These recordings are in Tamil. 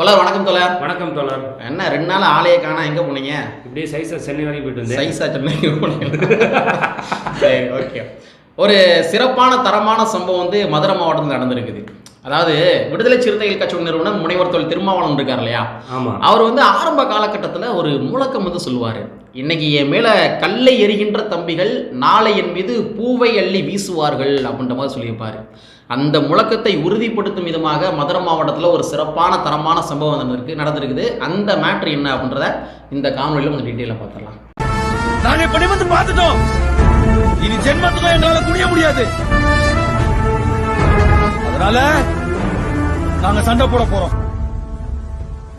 தொலர் வணக்கம் தொலர் வணக்கம் தோழர். என்ன ரெண்டு நாள் ஆளையே காணா எங்க போனீங்க? இப்படியே சைஸா சென்னை வரைக்கும் போயிட்டு வந்தேன். சைஸா சென்னை போனீங்க. சரி ஓகே ஒரு சிறப்பான தரமான சம்பவம் வந்து மதுரை மாவட்டத்தில் நடந்திருக்குது. அதாவது விடுதலை சிறுத்தைகள் கட்சி நிறுவனம் முனைவர் தொழில் திருமாவளவன் இருக்கார் இல்லையா? ஆமா. அவர் வந்து ஆரம்ப காலகட்டத்தில் ஒரு முழக்கம் வந்து சொல்லுவார். இன்னைக்கு என் மேலே கல்லை எரிகின்ற தம்பிகள் நாளை என் மீது பூவை அள்ளி வீசுவார்கள் அப்படின்ற மாதிரி சொல்லியிருப்பார். அந்த முழக்கத்தை உறுதிப்படுத்தும் விதமாக மதுரை மாவட்டத்தில் ஒரு சிறப்பான தரமான சம்பவம் நடந்திருக்கு நடந்திருக்குது. அந்த மேட்ரு என்ன அப்படின்றத இந்த காணொலியில் கொஞ்சம் டீட்டெயிலாக பார்த்துடலாம். நாங்க இப்படி வந்து பார்த்துட்டோம். இனி ஜென்மத்துல என்னால குனிய முடியாது. அதனால நாங்க சண்டை போட போறோம்.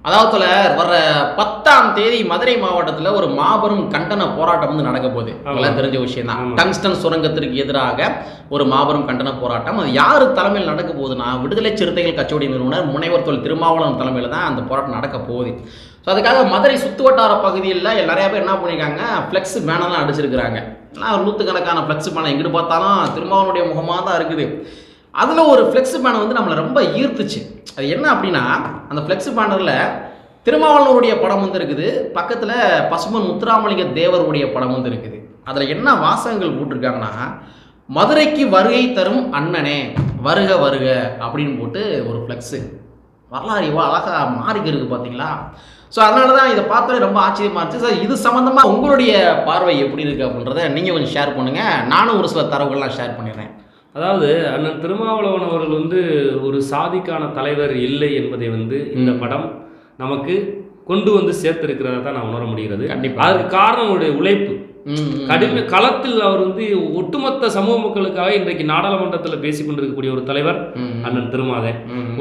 அதாவது வர்ற பத்தாம் தேதி மதுரை மாவட்டத்தில் ஒரு மாபெரும் கண்டன போராட்டம் வந்து நடக்க போகுது. தெரிஞ்ச விஷயம் தான். டங்ஸ்டன் சுரங்கத்திற்கு எதிராக ஒரு மாபெரும் கண்டன போராட்டம். அது யார் தலைமையில் நடக்க போகுதுன்னா விடுதலை சிறுத்தைகள் கட்சியுடைய நிறுவனர் முனைவர் தொழில் திருமாவளவன் தலைமையில் தான் அந்த போராட்டம் நடக்க போகுது. ஸோ அதுக்காக மதுரை சுற்றுவட்டார பகுதியில் நிறைய பேர் என்ன பண்ணியிருக்காங்க ஃப்ளெக்ஸ் பேனர்லாம் அடிச்சிருக்கிறாங்க. எல்லாம் நூற்றுக்கணக்கான ஃப்ளெக்ஸ் பேனர் எங்கிட்டு பார்த்தாலும் திருமாவளவனுடைய முகமாக தான் இருக்குது. அதில் ஒரு ஃப்ளெக்ஸ் பேனர் வந்து நம்மளை ரொம்ப ஈர்த்துச்சு. அது என்ன அப்படின்னா அந்த ஃப்ளெக்ஸ் பேனரில் திருமாவளவனுடைய படம் வந்து இருக்குது. பக்கத்தில் பசுமன் முத்துராமலிங்க தேவருடைய படம் வந்து இருக்குது. அதில் என்ன வாசகங்கள் போட்டிருக்காங்கன்னா மதுரைக்கு வருகை தரும் அண்ணனே வருக வருக அப்படின்னு போட்டு ஒரு ஃப்ளெக்ஸு வரலாறு இவ்வளோ அழகாக மாறிக்கு இருக்குது பார்த்தீங்களா ஸோ அதனால தான் இதை பார்த்தோன்னே ரொம்ப ஆச்சரியமா இருந்துச்சு. சார் இது சம்மந்தமாக உங்களுடைய பார்வை எப்படி இருக்குது அப்படின்றத நீங்கள் கொஞ்சம் ஷேர் பண்ணுங்கள் நானும் ஒரு சில தரவுகள்லாம் ஷேர் பண்ணிடுறேன். அதாவது அண்ணன் திருமாவளவன் அவர்கள் வந்து ஒரு சாதிக்கான தலைவர் இல்லை என்பதை வந்து இந்த படம் நமக்கு கொண்டு வந்து சேர்த்திருக்கிறத தான் நான் உணர முடிகிறது கண்டிப்பா. அதுக்கு காரணம் உழைப்பு. கடுமை களத்தில் அவர் வந்து ஒட்டுமொத்த சமூக மக்களுக்காக இன்றைக்கு நாடாளுமன்றத்தில் பேசிக் கொண்டிருக்கக்கூடிய ஒரு தலைவர் அண்ணன் திருமாதே.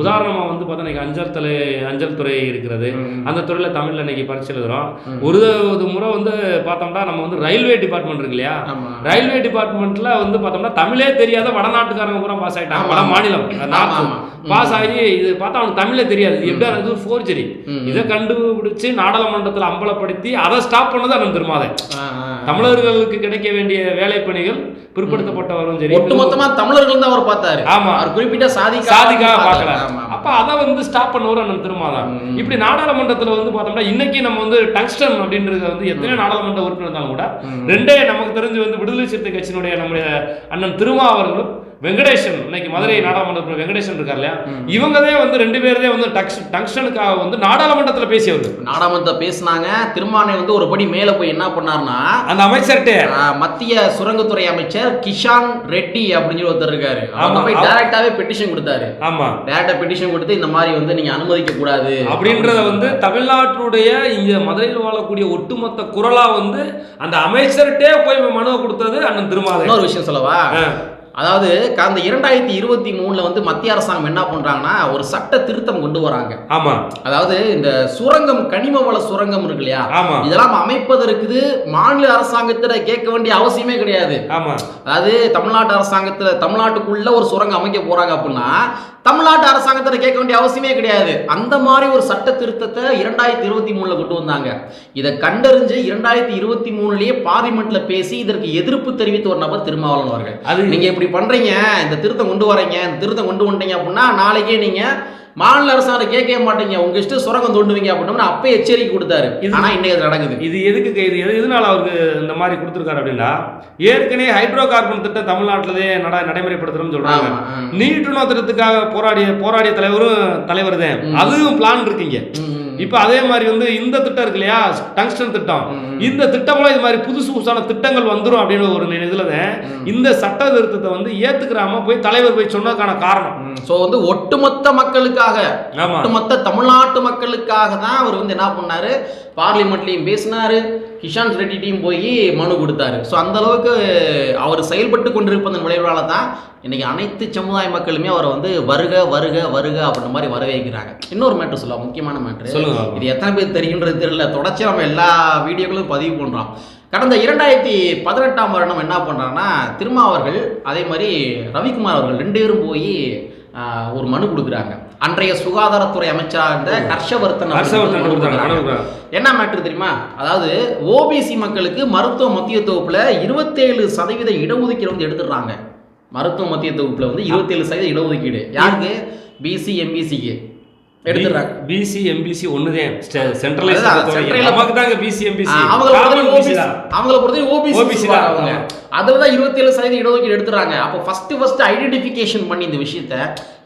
உதாரணமா வந்து பார்த்தா இன்னைக்கு அஞ்சல் தலை அஞ்சல் துறை இருக்கிறது. அந்த துறையில தமிழ்ல இன்னைக்கு பரிசு எழுதுறோம் ம். ஒரு ஒரு முறை வந்து பார்த்தோம்னா நம்ம வந்து ரயில்வே டிபார்ட்மெண்ட் இருக்கு இல்லையா. ரயில்வே டிபார்ட்மெண்ட்ல வந்து பார்த்தோம்னா தமிழே தெரியாத வடநாட்டுக்காரங்க பூரா பாஸ் ஆயிட்டாங்க ஆமா. வட மாநிலம். பாஸ் ஆகி இது பார்த்தா அவனுக்கு தமிழே தெரியாது எப்படியா இது ஒரு ஃபோர்ஜரி. இதை கண்டுபிடிச்சு நாடாளுமன்றத்தில் அம்பலப்படுத்தி அதை ஸ்டாப் பண்ணது அண்ணன் ஆ. தமிழர்களுக்கு கிடைக்க வேண்டிய வேலை பணிகள் பிற்படுத்தப்பட்டவரும் சரி ஒட்டுமொத்தமா தமிழர்கள் தான் அவர் பார்த்தாரு ஆமா. அவர் குறிப்பிட்ட சாதிக்காக சாதிக்காக பார்க்கல. அப்ப அதை வந்து ஸ்டாப் பண்ணவர் அண்ணன் திருமாதான். இப்படி நாடாளுமன்றத்துல வந்து பார்த்தோம்னா இன்னைக்கு நம்ம வந்து டங்ஸ்டன் அப்படின்றது வந்து எத்தனை நாடாளுமன்ற உறுப்பினர் இருந்தாலும் கூட. ரெண்டே நமக்கு தெரிஞ்சு வந்து விடுதலை சிறுத்தை கட்சியினுடைய நம்முடைய அண்ணன் திருமா அவர்களும் வெங்கடேசன் இன்னைக்கு மதுரை நாடாளுமன்ற வெங்கடேசன் இருக்கார் இல்லையா இவங்கதே வந்து ரெண்டு பேரதே வந்து டக்ஸ் டங்ஸ்டனுக்காக வந்து நாடாளுமன்றத்துல பேசியவர்கள் நாடாமத்தை பேசினாங்க. திருமானை வந்து ஒரு படி மேல போய் என்ன பண்ணாருன்னா அந்த அமைச்சர்கிட்ட மத்திய சுரங்கத்துறை அமைச்சர் கிஷான் ரெட்டி அப்படின்னு சொல்லி ஒருத்தர் இருக்காரு. அவங்க. போய் டைரக்டாவே பெட்டிஷன் கொடுத்தாரு. ஆமா. டைரக்டா பெட்டிஷன் கொடுத்து இந்த மாதிரி வந்து நீங்க அனுமதிக்க கூடாது. அப்படின்றத வந்து தமிழ்நாட்டினுடைய இங்க மதுரையில் வாழக்கூடிய ஒட்டுமொத்த குரலா வந்து அந்த அமைச்சர்கிட்டே போய் மனுவை கொடுத்தது அண்ணன் திருமாதை இன்னொரு விஷயம் சொல்லவா. அதாவது கடந்த இரண்டாயிரத்தி இருபத்தி மூணுல வந்து மத்திய அரசாங்கம் என்ன பண்றாங்கன்னா ஒரு சட்ட திருத்தம் கொண்டு வராங்க. ஆமா. அதாவது இந்த சுரங்கம் கனிம வள சுரங்கம் இருக்கு இல்லையா? இதெல்லாம் அமைப்பதற்கு மாநில அரசாங்கத்திட கேட்க வேண்டிய அவசியமே கிடையாது. ஆமா. அதாவது தமிழ்நாட்டு அரசாங்கத்துல தமிழ்நாட்டுக்குள்ள ஒரு சுரங்கம் அமைக்க போறாங்க அப்படின்னா தமிழ்நாட்டு அரசாங்கத்திட கேட்க வேண்டிய அவசியமே கிடையாது. அந்த மாதிரி ஒரு சட்ட திருத்தத்தை இரண்டாயிரத்தி இருபத்தி மூணுல கொண்டு வந்தாங்க. இதை கண்டறிஞ்சு இரண்டாயிரத்தி இருபத்தி மூணுலயே பார்லிமெண்ட்ல பேசி இதற்கு எதிர்ப்பு தெரிவித்த ஒரு நபர் திருமாவளவன் அவர்கள். அது நீங்க இப்படி பண்றீங்க இந்த திருத்தம் கொண்டு வரீங்க இந்த திருத்தம் கொண்டு வந்துட்டீங்க அப்படின்னா நாளைக்கே நீங்க மாநில அரசாங்கம் கேட்கவே மாட்டீங்க உங்க இஷ்டம் சுரங்கம் தோண்டுவீங்க அப்படின்னா அப்பயே எச்சரிக்கை கொடுத்தாரு ஆனா இன்னைக்கு அது நடக்குது இது எதுக்கு இது எது எதனால அவருக்கு இந்த மாதிரி கொடுத்துருக்காரு அப்படின்னா ஏற்கனவே ஹைட்ரோ கார்பன் திட்டம் தமிழ்நாட்டிலே நட நடைமுறைப்படுத்துறோம்னு சொல்றாங்க ஆமா, ஆ. நீட்டுணோ திட்டத்துக்காக போராடிய போராடிய தலைவரும் தலைவர் தான். அதுவும் பிளான் இருக்குங்க. இப்போ அதே மாதிரி வந்து இந்த திட்டம் இருக்கு இல்லையா? டங்ஸ்டன் திட்டம். இந்த திட்டம்லாம் இது மாதிரி புதுசு புதுசான திட்டங்கள் வந்துரும் அப்படின்னு ஒரு இதுல. இந்த சட்ட திருத்தத்தை வந்து ஏத்துக்கிறாம போய் தலைவர் போய் சொன்னதுக்கான காரணம். ஸோ வந்து ஒட்டுமொத்த மக்களுக்காக ஒட்டுமொத்த தமிழ்நாட்டு மக்களுக்காக தான் அவர் வந்து என்ன பண்ணாரு? பார்லிமெண்ட்லையும் பேசினாரு. கிஷான் ரெட்டிட்டையும் போய் மனு கொடுத்தாரு. ஸோ அந்த அளவுக்கு அவர் செயல்பட்டு கொண்டிருப்பதன் விளைவால தான் இன்னைக்கு அனைத்து சமுதாய மக்களுமே அவரை வந்து வருக வருக வருக அப்படின்ற மாதிரி வரவேற்கிறாங்க. இன்னொரு மேட்ரு சொல்ல முக்கியமான மேட்ரு சொல்லுங்க இது எத்தனை பேர் தெரியுன்றது தெரியல. தொடர்ச்சி நம்ம எல்லா வீடியோக்களும் பதிவு பண்ணுறோம் கடந்த இரண்டாயிரத்தி பதினெட்டாம் வருடம் என்ன பண்ணுறாங்கன்னா திருமா அவர்கள் அதே மாதிரி ரவிக்குமார் அவர்கள் ரெண்டு பேரும் போய் ஒரு மனு கொடுக்குறாங்க. அன்றைய சுகாதாரத்துறை அமைச்சராக இருந்த ஹர்ஷவர்தன். என்ன மேட்ரு தெரியுமா? அதாவது ஓபிசி மக்களுக்கு மருத்துவ மத்திய தொகுப்புல இருபத்தேழு சதவீத இடஒதுக்கீடு வந்து எடுத்துடுறாங்க. மருத்துவ மத்திய தொகுப்புல வந்து இருபத்தேழு சதவீத இடஒதுக்கீடு. யாருக்கு? பிசி எம்பிசிக்கு எடுத்துடுறாங்க. பிசி எம்பிசி ஒண்ணுதான் சென்ட்ரலைஸ் நமக்கு தாங்க பிசி எம்பிசி அவங்கள அவங்கள பொறுத்தவரை OBC ஓபிசி தான். அவங்க அதுல தான் இருபத்தி ஏழு சதவீதம் இடஒதுக்கீடு எடுத்துறாங்க அப்போ ஃபர்ஸ்ட் ஃபர்ஸ்ட் ஐடென்டிஃபிகேஷன் பண்ணி இந்த விஷயத்த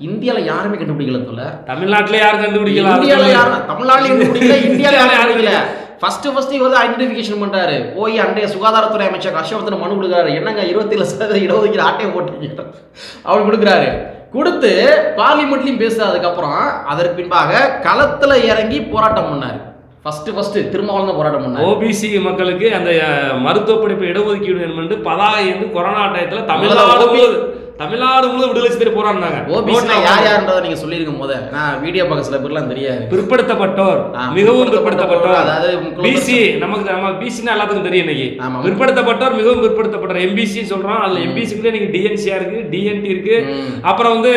இந்தியால யாருமே கண்டுபிடிக்கல தோல தமிழ்நாட்டுல யார் கண்டுபிடிக்கலாம் இந்தியால யாரும் தமிழ்நாட்டுல கண்டுபிடிக்கல இந்தியால யாரும் யாரும் கண்டுபிடிக்கல. ஃபர்ஸ்ட் ஃபர்ஸ்ட் இவர் தான் ஐடென்டிஃபிகேஷன் பண்றாரு. போய் அன்றைய சுகாதாரத்துறை அமைச்சர் ஹர்ஷவர்தன் மனு கொடுக்குறாரு. என்னங்க இருபத்தி ஏழு சதவீதம் இடஒதுக்கீடு ஆட்டையை போட்டு அவர் கொடுக்குறாரு. கொடுத்து பார்லிமெண்ட்லயும் பேசுறது அதுக்கப்புறம் அதற்கு பின்பாக களத்துல இறங்கி போராட்டம் பண்ணாரு. ஃபர்ஸ்ட் ஃபர்ஸ்ட் திருமாவளவன் போராட்டம் பண்ணாரு. ஓபிசி மக்களுக்கு அந்த மருத்துவ படிப்பு இடஒதுக்கீடு என்று பதாகை வந்து கொரோனா டயத்துல தமிழ்நாடு தமிழ்நாடு முழுவதும் விடுதலை சித்திர போராடினாங்க. யார் யாருன்றதை நீங்க சொல்லிருங்க முத நான் வீடியோ பார்க்க சில பேர்லாம் தெரியாது. பிற்படுத்தப்பட்டோர். மிகவும் பிற்படுத்தப்பட்டோர், அதாவது பிசி நமக்கு நம்ம பிசினா எல்லாத்துக்கும் தெரியும் இன்னைக்கு. பிற்படுத்தப்பட்டோர் மிகவும் பிற்படுத்தப்பட்டோர். எம்பிசி சொல்றோம். அதுல எம்பிசிக்குள்ள நீங்க டிஎன்சியா இருக்கு டிஎன்டி இருக்கு. அப்புறம் வந்து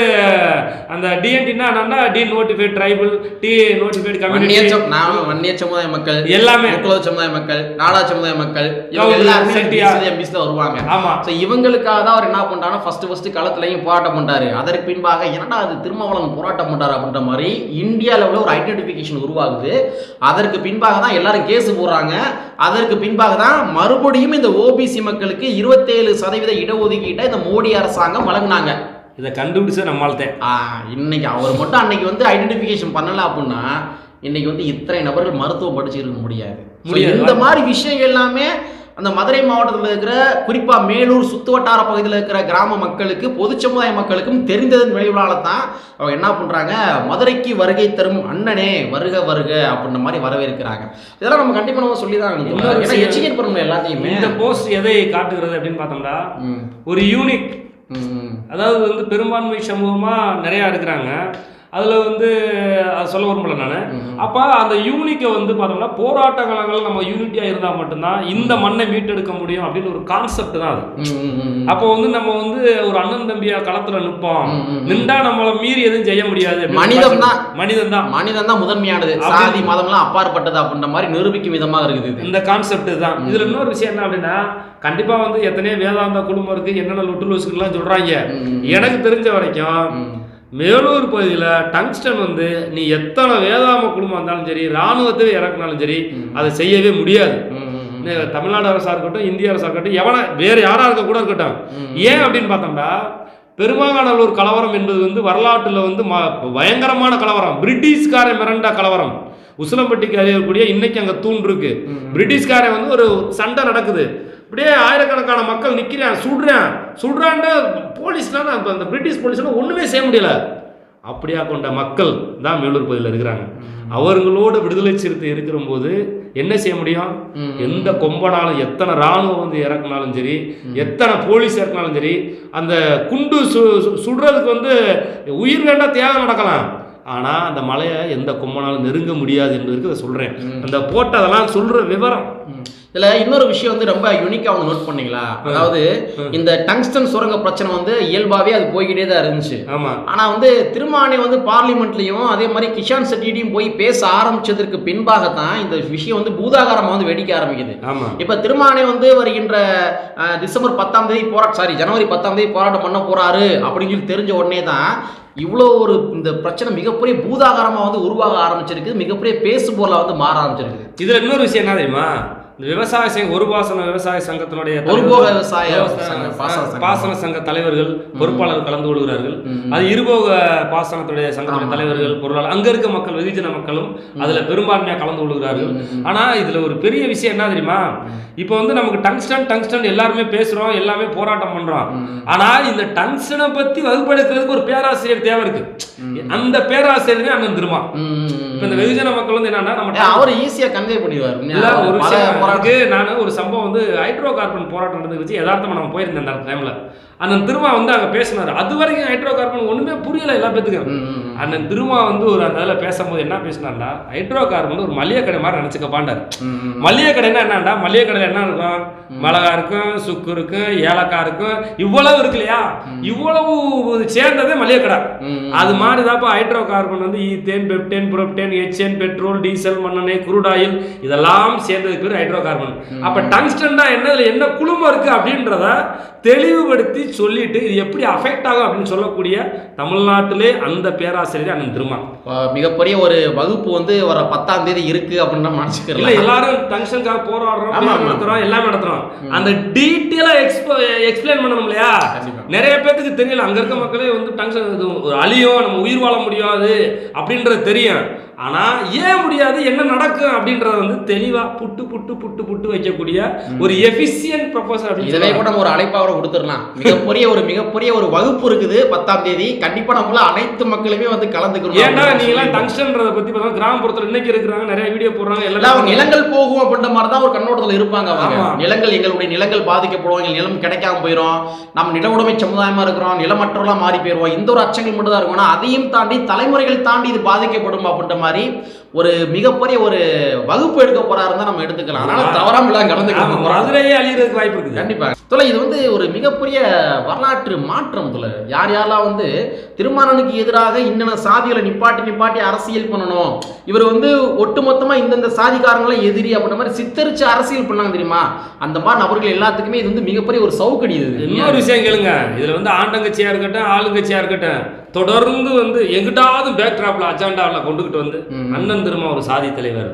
அந்த டிஎன்டினா என்னன்னா denotified tribal denotified community நான் வன்னியர் சமுதாய மக்கள் எல்லாமே. முக்குலர் சமுதாய மக்கள் நாடா சமுதாய மக்கள் இவங்க எல்லாருமே. எம்பிசி தான் வருவாங்க. ஆமா. ஸோ இவங்களுக்காக தான் அவர் என்ன பண்றாருன்னா ஃபர்ஸ்ட் ஃபர்ஸ்ட் களத்துலையும் போராட்டம் பண்றாரு. அதற்கு பின்பாக என்னடா அது திருமாவளவன் போராட்டம் பண்றாரு அப்படின்ற மாதிரி இந்தியா லெவலில் ஒரு ஐடென்டிஃபிகேஷன் உருவாகுது. அதற்கு பின்பாக தான் எல்லாரும் கேஸ் போடுறாங்க. அதற்கு பின்பாக தான் மறுபடியும் இந்த ஓபிசி மக்களுக்கு இருபத்தேழு சதவீத இடஒதுக்கீட்டை இந்த மோடி அரசாங்கம் வழங்கினாங்க. இதை கண்டுபிடிச்ச நம்மால் தான் ஆ, இன்னைக்கு அவர் மட்டும் அன்னைக்கு வந்து ஐடென்டிஃபிகேஷன் பண்ணல அப்படின்னா இன்னைக்கு வந்து இத்தனை நபர்கள் மருத்துவம் படிச்சு இருக்க முடியாது. So, முடியாது. இந்த மாதிரி விஷயங்கள் எல்லாமே அந்த மதுரை மாவட்டத்தில் இருக்கிற குறிப்பா மேலூர் சுத்துவட்டார பகுதியில் இருக்கிற கிராம மக்களுக்கு பொது சமுதாய மக்களுக்கும் தெரிந்ததன் விளைவுனால தான் அவங்க என்ன பண்றாங்க மதுரைக்கு வருகை தரும் அண்ணனே வருக வருக அப்படின்ற மாதிரி வரவேற்கிறாங்க. இதெல்லாம் நம்ம கண்டிப்பா நம்ம சொல்லி தான் ஏன்னா. எஜுகேட் பண்ணணும் எல்லாத்தையுமே. இந்த போஸ்ட் எதை காட்டுகிறது அப்படின்னு பார்த்தோம்னா ஒரு யூனிக். அதாவது வந்து பெரும்பான்மை சமூகமாக நிறையா இருக்கிறாங்க. அதில் வந்து அது சொல்ல விரும்பல நான். அப்போ அந்த யூனிக்கை வந்து பார்த்தோம்னா போராட்ட காலங்கள் நம்ம யூனிட்டியாக இருந்தால் மட்டும்தான் இந்த மண்ணை மீட்டெடுக்க முடியும் அப்படின்னு ஒரு கான்செப்ட் தான் அது. அப்போ வந்து நம்ம வந்து ஒரு அண்ணன் தம்பியா களத்துல நிற்போம். நின்றா நம்மள மீறி எதுவும் செய்ய முடியாது மனிதம் தான். மனிதன் தான் மனிதன் தான் முதன்மையானது. சாதி மதம்லாம் அப்பாற்பட்டது அப்படின்ற மாதிரி நிரூபிக்கும் விதமாக இருக்குது இந்த கான்செப்ட் தான். இதுல இன்னொரு விஷயம் என்ன அப்படின்னா கண்டிப்பா வந்து எத்தனையோ வேதாந்த குடும்பம் இருக்கு என்னென்ன லொட்டு லூசுக்கெல்லாம் சொல்றாங்க. ம். எனக்கு தெரிஞ்ச வரைக்கும். மேலூர் பகுதியில் டங்ஸ்டன் வந்து நீ எத்தனை வேதாம குடும்பம் இருந்தாலும் சரி இராணுவத்தை இறக்குனாலும் சரி அதை செய்யவே முடியாது. தமிழ்நாடு அரசா இருக்கட்டும் இந்திய அரசா இருக்கட்டும் எவன வேற யாரா இருக்க கூட இருக்கட்டும். ஏன் அப்படின்னு பார்த்தோம்னா பெருமாங்காநல்லூர் கலவரம் என்பது வந்து வரலாற்றில் வந்து பயங்கரமான கலவரம். பிரிட்டிஷ்கார மிரண்ட கலவரம். உசிலம்பட்டிக்கு அறியக்கூடிய இன்னைக்கு அங்கே தூண் இருக்கு. பிரிட்டிஷ்காரன் வந்து ஒரு சண்டை நடக்குது. இப்படியே ஆயிரக்கணக்கான மக்கள் நிற்கிறான் சுடுறான். சுடுறான்னு போலீஸ்லாம் அந்த அந்த பிரிட்டிஷ் போலீஸ்லாம் ஒன்றுமே செய்ய முடியல. அப்படியா கொண்ட மக்கள் தான் மேலூர் பகுதியில் இருக்கிறாங்க. அவர்களோட விடுதலை சிறுத்தை இருக்கிற போது என்ன செய்ய முடியும். எந்த கொம்பனாலும் எத்தனை ராணுவம் வந்து இறக்குனாலும் சரி எத்தனை போலீஸ் இறக்குனாலும் சரி அந்த குண்டு சு சுடுறதுக்கு வந்து உயிர் வேண்டாம் தியாகம் நடக்கலாம். ஆனால் அந்த மலையை எந்த கொம்பனாலும் நெருங்க முடியாது என்பதற்கு அதை சொல்கிறேன் அந்த போட்டதெல்லாம் சொல்கிற விவரம். இதுல இன்னொரு விஷயம் வந்து ரொம்ப யூனிக்கா அவங்க நோட் பண்ணீங்களா? அதாவது இந்த டங்ஸ்டன் சுரங்க பிரச்சனை வந்து இயல்பாவே அது போய்கிட்டே தான் இருந்துச்சு. ஆமாம் ஆனா வந்து திருமானி வந்து பார்லிமெண்ட்லயும் அதே மாதிரி கிஷான் செட்டியும் போய் பேச ஆரம்பிச்சதற்கு பின்பாகத்தான் இந்த விஷயம் வந்து பூதாகாரமா வந்து வெடிக்க ஆரம்பிக்குது. இப்ப திருமானே வந்து வருகின்ற டிசம்பர் பத்தாம் தேதி போராட்டம் சாரி ஜனவரி பத்தாம் தேதி போராட்டம் பண்ண போறாரு அப்படின்னு சொல்லி தெரிஞ்ச உடனே தான் இவ்வளோ ஒரு இந்த பிரச்சனை மிகப்பெரிய பூதாகாரமா வந்து உருவாக ஆரம்பிச்சிருக்கு. மிகப்பெரிய பேசு பொருளா வந்து மாற ஆரம்பிச்சிருக்கு. இதுல இன்னொரு விஷயம் என்ன தெரியுமா? விவசாய சங்க ஒரு பாசன விவசாய சங்கத்தினுடைய ஒருபோக விவசாய பாசன சங்க. தலைவர்கள் பொறுப்பாளர் கலந்து கொள்கிறார்கள். அது இருபோக பாசனத்துடைய சங்கத்துடைய. தலைவர்கள் பொருளாளர் அங்க இருக்க மக்கள் வெகுஜன மக்களும் அதுல பெரும்பான்மையா கலந்து கொள்கிறார்கள். ஆனா இதுல ஒரு பெரிய விஷயம் என்ன தெரியுமா? இப்போ வந்து நமக்கு டங்ஸ்டன் டங்ஸ்டன் எல்லாருமே பேசுறோம் எல்லாமே போராட்டம் பண்றோம். ஆனா இந்த டங்ஸ்டனை பத்தி வகுப்பெடுக்கிறதுக்கு ஒரு பேராசிரியர் தேவை இருக்கு. அந்த பேராசிரியர் அண்ணன் திருமா இப்ப இந்த வெகுஜன மக்கள் வந்து என்னன்னா நம்ம அவர் ஈஸியா கன்வே பண்ணிடுவார் ஒரு விஷயம் நான் ஒரு சம்பவம் வந்து ஹைட்ரோ கார்பன் போராட்டம் நடந்து வச்சு யதார்த்தமா நம்ம போயிருந்தேன் அந்த டைம்ல அண்ணன் திருமா வந்து அங்க பேசினாரு. அது வரைக்கும் ஹைட்ரோ கார்பன் ஒண்ணுமே புரியல எல்லா பேத்துக்கும். அண்ணன் திருமா வந்து ஒரு அந்த இதில் பேசும்போது என்ன பேசினார்னா ஹைட்ரோ கார்பன் ஒரு மளிகை கடை மாதிரி நினச்சிக்கப்பாண்டார் ம், ம். மளிகை கடைன்னா என்னடா மளிகை கடையில் என்ன இருக்கும்? மிளகா இருக்கும் சுக்கு இருக்கும் ஏலக்காய் இருக்கும். இவ்வளவு இருக்கு இல்லையா? இவ்வளவு சேர்ந்ததே மளிகை கடை. அது மாதிரி தான்ப்பா ஹைட்ரோ கார்பன் வந்து ஈத்தேன் பெப்டேன் புரோப்டேன் எச்என் பெட்ரோல் டீசல் மண்ணெண்ணெய் குரூட் ஆயில் இதெல்லாம் சேர்ந்ததுக்கு பேர் ஹைட்ரோ கார்பன் அப்ப டங்ஸ்டன் தான் என்ன இதுல என்ன குழுமம் இருக்கு அப்படின்றத தெளிவுபடுத்தி சொல்லிட்டு இது எப்படி அஃபெக்ட் ஆகும் அப்படின்னு சொல்லக்கூடிய தமிழ்நாட்டிலே அந்த பேராசிரியர் அண்ணன் திருமா மிகப்பெரிய ஒரு வகுப்பு வந்து வர பத்தாம் தேதி இருக்கு அப்படின்னு இல்ல நினைச்சுக்கிறோம். எல்லாரும் டங்ஷனுக்காக போராடுறோம். நடத்துறோம் எல்லாம் நடத்துறோம். அந்த டீட்டெயிலா எக்ஸ்பிளைன் பண்ணணும் இல்லையா. நிறைய பேத்துக்கு தெரியல. அங்க இருக்க மக்களே வந்து டங்ஷன் ஒரு அழியும் நம்ம உயிர் வாழ முடியாது அப்படின்றது தெரியும். ஆனா ஏன் முடியாது என்ன நடக்கும் அப்படின்றத வந்து தெளிவா புட்டு புட்டு புட்டு புட்டு வைக்கக்கூடிய ஒரு எஃபிசியன்ட் ப்ரொபோசல் அப்படின்னு இதவே சொல்லலாம். கூட நம்ம ஒரு அழைப்பாக கொடுத்துடலாம். மிகப்பெரிய ஒரு மிகப்பெரிய ஒரு வகுப்பு இருக்குது பத்தாம் தேதி. கண்டிப்பா நம்மள அனைத்து மக்களுமே வந்து கலந்துக்கணும் ஏன்னா அப்படின்னு நீங்க எல்லாம் சொல்லியிருக்கோம். டங்ஷன்றத பத்தி பார்த்தா கிராமப்புறத்துல இன்னைக்கு இருக்கிறாங்க நிறைய வீடியோ போடுறாங்க எல்லாம் நிலங்கள் போகும் அப்படின்ற மாதிரி தான் ஒரு கண்ணோட்டத்தில் இருப்பாங்க அவங்க. நிலங்கள் எங்களுடைய நிலங்கள் பாதிக்கப்படும் எங்கள் நிலம் கிடைக்காம போயிடும் நம்ம நில உடைமை சமுதாயமா இருக்கிறோம் நிலமற்றவர்களா மாறி போயிடுவோம் இந்த ஒரு அச்சங்கள் மட்டும் தான் இருக்கும் அதையும் தாண்டி தலைமுறைகள் தாண்டி இது பாதிக்கப்படும் அப்படின்ற மாதிரி ஒரு மிகப்பெரிய ஒரு வகுப்பு எடுக்க போறாருன்னு தான் நம்ம எடுத்துக்கலாம். அதனால தவறாம எல்லாம் கலந்துக்கலாம் மதுரையே அழியறதுக்கு வாய்ப்பு இருக்குது. கண்டிப்பா. தொலை இது வந்து ஒரு மிகப்பெரிய வரலாற்று மாற்றம் தொலை யார் யாரெல்லாம் வந்து திருமணனுக்கு எதிராக இன்னென்ன சாதிகளை நிப்பாட்டி நிப்பாட்டி அரசியல் பண்ணணும் இவர் வந்து ஒட்டுமொத்தமா இந்தந்த சாதிக்காரங்களும் எதிரி அப்படின்ற மாதிரி சித்தரிச்சு அரசியல் பண்ணாங்க தெரியுமா? அந்த மாதிரி நபர்கள் எல்லாத்துக்குமே இது வந்து மிகப்பெரிய ஒரு சவுக்கடி இது. இன்னொரு விஷயம் கேளுங்க. இதுல வந்து ஆண்டங்கட்சியா இருக்கட்டும் ஆளுங்கட்சியா இருக்கட்டும் தொடர்ந்து வந்து எங்கிட்டாவது பேக் டிராப்ல அஜெண்டாவில் கொண்டுகிட்டு வந்து. அண்ணன் திரும்ப ஒரு சாதி தலைவர்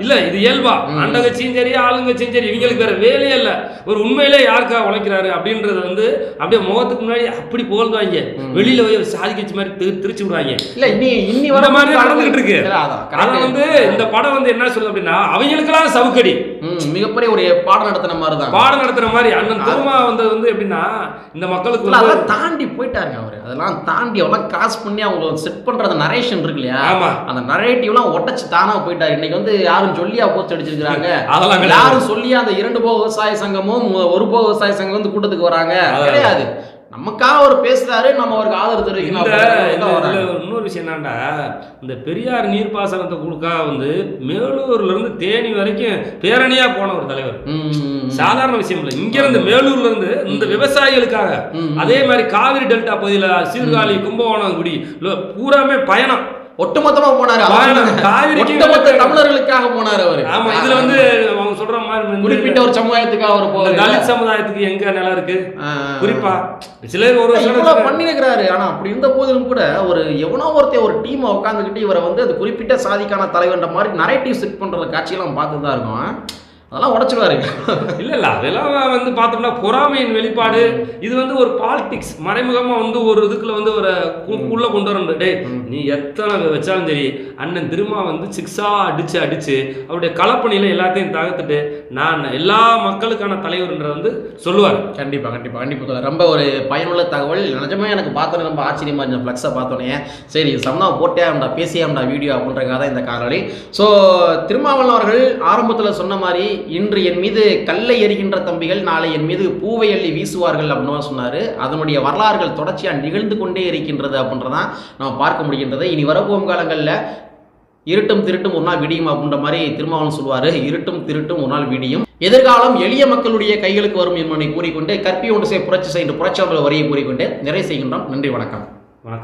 இல்ல இது இயல்பா ம். ஆண்டங்கட்சியும் சரி ஆளுங்கட்சியும் சரி இவங்களுக்கு வேற வேலையே இல்ல ஒரு உண்மையிலே யாருக்காக உழைக்கிறாரு அப்படின்றது வந்து அப்படியே முகத்துக்கு முன்னாடி அப்படி புகழ்ந்துவாங்க ம். வெளியில போய் ஒரு சாதி கட்சி மாதிரி திரு- திரிச்சு விடுவாங்க இல்ல இன்னி இன்னி இந்த வர மாதிரி நடந்துகிட்டு இருக்கு. ஆனா. வந்து இந்த படம் வந்து என்ன சொல்லுது அப்படின்னா அவங்களுக்கெல்லாம் சவுக்கடி மிகப்பெரிய ஒரு பாடம் நடத்தின மாதிரி தான் பாடம் நடத்துற மாதிரி அண்ணன் திருமா வந்தது வந்து எப்படின்னா இந்த மக்களுக்கு தாண்டி போயிட்டாருங்க அவரு அதெல்லாம் தாண்டி அவெல்லாம் கிராஸ் பண்ணி அவங்க செட் பண்ற அந்த நரேஷன் இருக்கு இல்லையா? அந்த நரேட்டிவ்லாம் உடைச்சு தானா போயிட்டாரு. இன்னைக்கு வந்து யாரும் சொல்லியா போஸ்ட் அடிச்சிருக்காங்க அதெல்லாம். யாரும் சொல்லியா அந்த இரண்டு போக விவசாய சங்கமும் ஒரு போக விவசாய சங்கம் வந்து கூட்டத்துக்கு வராங்க. கிடையாது. நமக்காக அவர் பேசுறாரு நம்ம அவருக்கு ஆதரவு தெரிவிக்கணும் இன்னொரு விஷயம் என்னன்னா இந்த பெரியார் நீர்ப்பாசனத்தை கொடுக்கா வந்து மேலூர்ல இருந்து தேனி வரைக்கும் பேரணியா போன ஒரு தலைவர். சாதாரண விஷயம் இல்லை. இங்க இருந்து மேலூர்ல இருந்து இந்த விவசாயிகளுக்காக. அதே மாதிரி காவிரி டெல்டா பகுதியில சீர்காழி கும்பகோணம் குடி பூராமே பயணம். ஒட்டுமொத்தமா போனாரு ஒட்டுமொத்த தமிழர்களுக்காக போனாரு அவரு. ஆமா இதுல வந்து அவங்க சொல்ற மாதிரி குறிப்பிட்ட ஒரு சமுதாயத்துக்காக அவர் போவாரு தலித் சமுதாயத்துக்கு எங்க நிலம் இருக்கு. குறிப்பா சிலர் ஒரு இவ்வளவு பண்ணிருக்கிறாரு ஆனா அப்படி இருந்த போதிலும் கூட ஒரு எவனோ ஒருத்தன் ஒரு டீமை உட்காந்துக்கிட்டு இவரை வந்து அது குறிப்பிட்ட சாதிக்கான தலைவர்ன்ற மாதிரி நரேட்டிவ் செட் பண்ற காட்சியெல்லாம் பார்த்து தான் இருக்கும். அதெல்லாம் உடைச்சிருவாரு. இல்ல இல்ல அதெல்லாம் வந்து பார்த்தோம்னா பொறாமையின் வெளிப்பாடு. இது வந்து ஒரு பாலிடிக்ஸ் மறைமுகமா வந்து ஒரு இதுக்குள்ள வந்து ஒரு உள்ள கொண்டு வரணும். டேய் ம். நீ எத்தனை வச்சாலும் சரி அண்ணன் திருமா வந்து சிக்ஸா அடிச்சு அடிச்சு அவருடைய களப்பணியில எல்லாத்தையும் தகர்த்துட்டு நான் எல்லா மக்களுக்கான தலைவர்ன்ற வந்து சொல்லுவார். கண்டிப்பா கண்டிப்பா கண்டிப்பா தோழர். ரொம்ப ஒரு பயனுள்ள தகவல். நிஜமே எனக்கு பார்த்தோன்னே ரொம்ப ஆச்சரியமா இருந்த ஃப்ளக்ஸை பார்த்தோன்னே. சரி சம்னா போட்டே ஆம்டா பேசியே ஆம்டா வீடியோ அப்படின்றக்காக தான் இந்த காணொளி. ஸோ திருமாவளவன் அவர்கள் ஆரம்பத்தில் சொன்ன மாதிரி இன்று என் மீது கல்லை எறிகின்ற தம்பிகள் நாளை என் மீது பூவை அள்ளி வீசுவார்கள் அப்படின்னு சொன்னார். அதனுடைய வரலாறுகள் தொடர்ச்சியாக நிகழ்ந்து கொண்டே இருக்கின்றது அப்படின்றதான் நம்ம பார்க்க முடிகின்றது. இனி வரப்போகும் காலங்களில் இருட்டும் திருட்டும் ஒரு நாள் விடியும் அப்படின்ற மாதிரி திருமாவளவன் சொல்வார் இருட்டும் திருட்டும் ஒரு நாள் விடியும். எதிர்காலம் எளிய மக்களுடைய கைகளுக்கு வரும் என்பதை கூறிக்கொண்டு கற்பி ஒன்று செய்ய புரட்சி செய்கின்ற புரட்சியாளர்கள் வரையை கூறிக்கொண்டு நிறைவு செய்கின்றோம். நன்றி வணக்கம்.